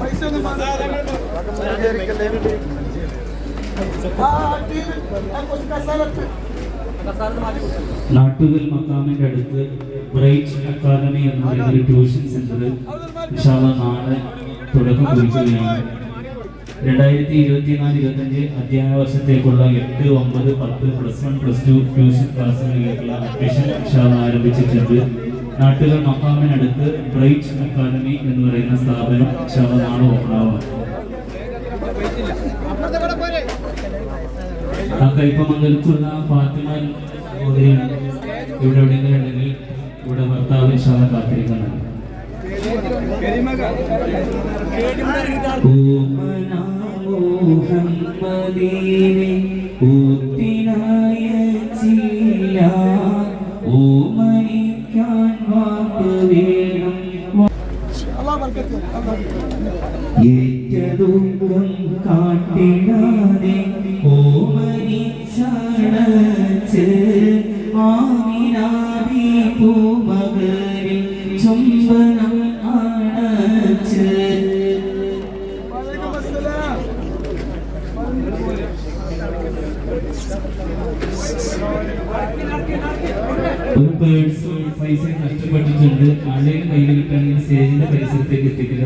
പൈസ ഒന്നും നാട്ടുകൽ മക്കാമിന്റെ അടുത്ത് ബ്രൈറ്റ് അക്കാദമി എന്ന് പറയുന്ന ഒരു ട്യൂഷൻ സെന്റർ വിശാല നാളെ തുടക്കം കുറിക്കുകയാണ്. രണ്ടായിരത്തി ഇരുപത്തിനാല് ഇരുപത്തഞ്ച് അധ്യയന വർഷത്തേക്കുള്ള എട്ട് ഒമ്പത് പത്ത് plus one plus two tuition ക്ലാസ്സുകളിലേക്കുള്ള admission വിശാല ആരംഭിച്ചിട്ടുണ്ട്. നാട്ടുകൽ മഹാമിനടുത്ത് ബ്രൈറ്റ് അക്കാദമി എന്ന് പറയുന്ന സ്ഥാപനം വിശാല ഉണ്ടാവുന്നത് ആ കൈപ്പമംഗലത്തുള്ള ഫാത്തിമ സഹോദരിയാണ്. ഇവിടെ എവിടെയെങ്കിലും ഉണ്ടെങ്കിൽ ഇവിടെ ഭർത്താവ് ഇൻഷാല്ല കാത്തിരിക്കുന്നുണ്ട് മുഹമ്മദീനെ ഏറ്റതുക്കം കാട്ടിടാതെ ഓമനിച്ചണച്ച് ആമിനാവി പൂമകരിൽ ചുംബനം അണച്ച് ഒരു പേഴ്സ് പൈസ നഷ്ടപ്പെട്ടിട്ടുണ്ട്. ആളുകൾ കയ്യിൽ കിട്ടുകയാണെങ്കിൽ സ്റ്റേജിന്റെ പരിസരത്തേക്ക് എത്തിക്കുക.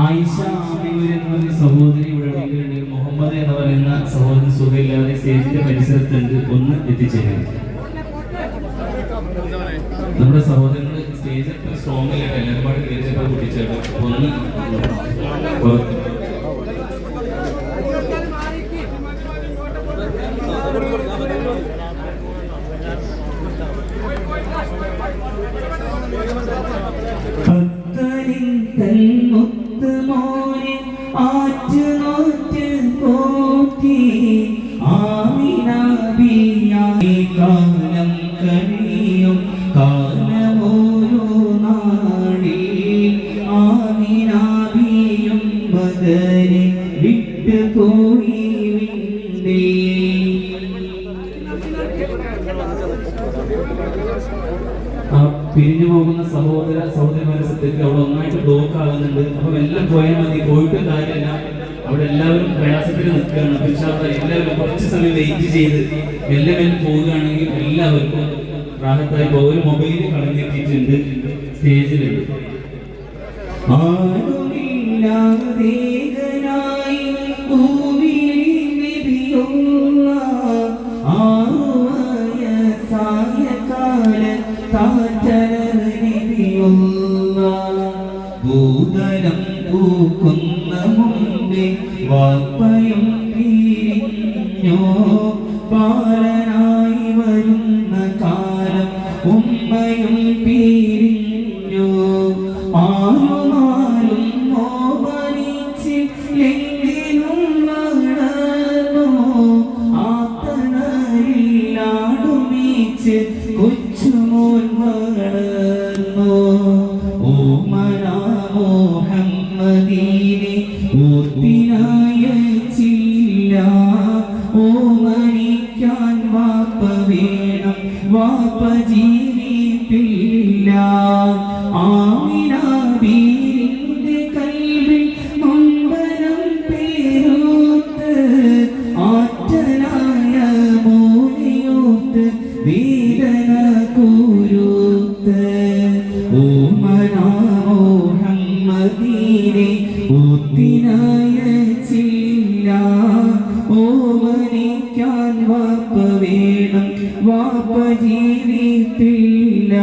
ആയിഷ ആമിയൂർ എന്ന് പറയുന്ന സഹോദരി ഇവിടെ ഉണ്ടെങ്കിൽ മുഹമ്മദ് എന്ന് പറയുന്ന സഹോദരൻ സുഖമില്ലാതെ സ്റ്റേജിന്റെ പരിസരത്തുണ്ട്. ഒന്ന് എത്തിച്ചേരുക നമ്മുടെ സഹോദരങ്ങൾ സ്റ്റേജിൽ സ്ട്രോങ് ആയിട്ട് എല്ലാവരും കയറിയപ്പോൾ ഒന്ന്. പുറത്ത്. ഭക്തരിൻ തന്മുത്ത് മോനെ ആറ്റ് നോറ്റ് പോറ്റി ആമിനാബിയായി കാലം കഴിയും കാലമോരോ നാടിൽ ആമിനാബിയും മകനെ വിട്ടുപോയി വിണ്ടേ ആ പിരിഞ്ഞു പോകുന്ന സഹോദര സഹോദരിമാരെ സത്യത്തിൽ അവിടെ ഒന്നായിട്ട് ബ്ലോക്ക് ആകുന്നുണ്ട്. അപ്പം എല്ലാം പോയാൽ മതി. പോയിട്ടും കാര്യമില്ല. അവിടെ എല്ലാവരും പ്രയാസത്തിൽ നിൽക്കുകയാണ്. അല്ലാ എല്ലാവരും കുറച്ച് സമയം വെയിറ്റ് ചെയ്ത് മെല്ലെ മെല്ലെ പോവുകയാണെങ്കിൽ എല്ലാവർക്കും റാഹത്തായി. പോകും മൊബൈൽ കളഞ്ഞെത്തിയിട്ടുണ്ട് സ്റ്റേജിലുണ്ട് ആരുമില്ലാതേകനായി ഭൂതലം പൂക്കുന്ന മുമ്പേ വാപ്പയും പിരിഞ്ഞോ ബാലനായി വരുന്ന കാലം ഉമ്മയും പിരിഞ്ഞോ? ആരുമാരും മോപനിച്ച് എങ്കിലും വളർന്നോ ആത്തണരില്ലാടുമീച്ച് കൊച്ചുമോൻ വളർന്നോ ഓമനാമോഹമ്മദീനെ ഊത്തിനായ ചില്ല. ഓമനിക്കാൻ വാപ്പ വേണം. വാപ്പ ജീവിപ്പില്ല. ആമിനാബീരിന്റെ കൽവിൽ നൊമ്പരം പേരൂത്ത് ആറ്റനായ മോനെയോത്ത് വേദന കൂരൂത്ത്. ഓമനാമോഹമ്മദീനെ ഓമനിക്കാൻ വാപ്പ വേണം. വാപ്പ ജീവിപ്പില്ല